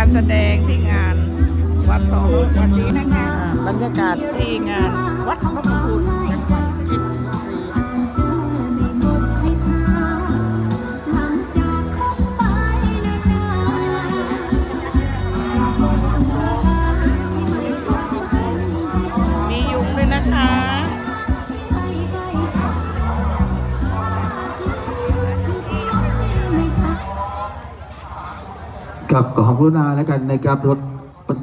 การแสดงที่งานวัดสองวันนี้นะคะบรรยากาศที่งานวัดพระคุณจั ครับขอความกรุณาแล้วกันนะครับรถ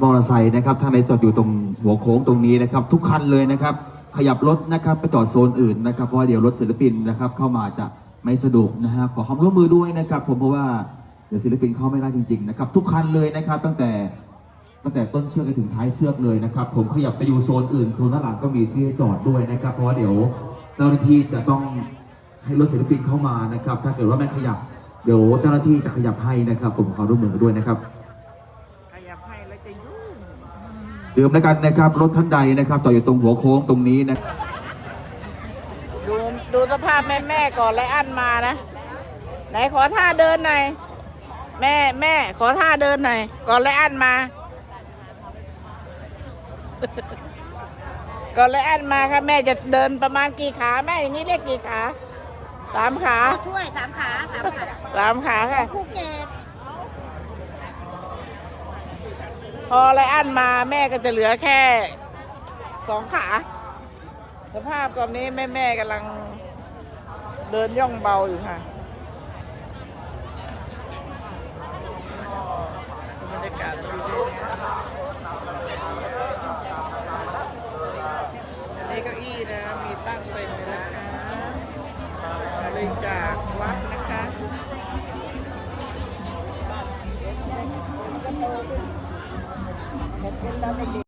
มอเตอร์ไซค์นะครับทางในจอดอยู่ตรงหัวโค้งตรงนี้นะครับ ทุกคันเลยนะครับ ขยับรถนะครับไปจอดโซนอื่นนะครับเพราะเดี๋ยวรถศิลปินนะครับเข้ามาจะไม่สะดวกนะฮะขอความร่วมมือด้วยนะครับ ผมเพราะว่าเดี๋ยวศิลปินเข้าไม่ได้จริงๆนะครับทุกคันเลยนะครับ ตั้งแต่ตั้งแต่ต้นเชือกไปถึงท้ายเชือกเลยนะครับ ผมขยับไปอยู่โซนอื่นโซนด้านหลังก็มีที่จอดด้วยนะครับ เพราะว่าเดี๋ยวเจ้าหน้าที่จะต้องให้รถศิลปินเข้ามานะครับ ถ้าเกิดว่าไม่ขยับ เดี๋ยวเจ้าหน้าที่จะขยับให้นะครับ ผมขอร่วมมือด้วยนะครับขยับให้แล้วจะยุ่งลืมแล้วกันนะครับ รถท่านใดนะครับ ต่ออยู่ตรงหัวโค้งตรงนี้นะดูดูสภาพแม่แม่ๆก่อนไรอันมานะ ไหนขอท่าเดินหน่อยแม่แม่ขอท่าเดินหน่อยก่อนไรอันมาก่อนไรอันมาครับแม่จะเดินประมาณกี่ขาแม่อย่างนี้เรียกกี่ขาสามขา ช่วยสามขาสามขา สามขาค่ะ ภูเก็ตพอไรอันมาแม่ก็จะเหลือแค่สองขา สภาพตอนนี้แม่แม่ๆกำลังเดินย่องเบาอยู่ค่ะบรรยากาศบริเวณนี้อันนี้เก้าอี้นะ มีตั้งเต็มเลยนะคะบริจาควัดนะ คะ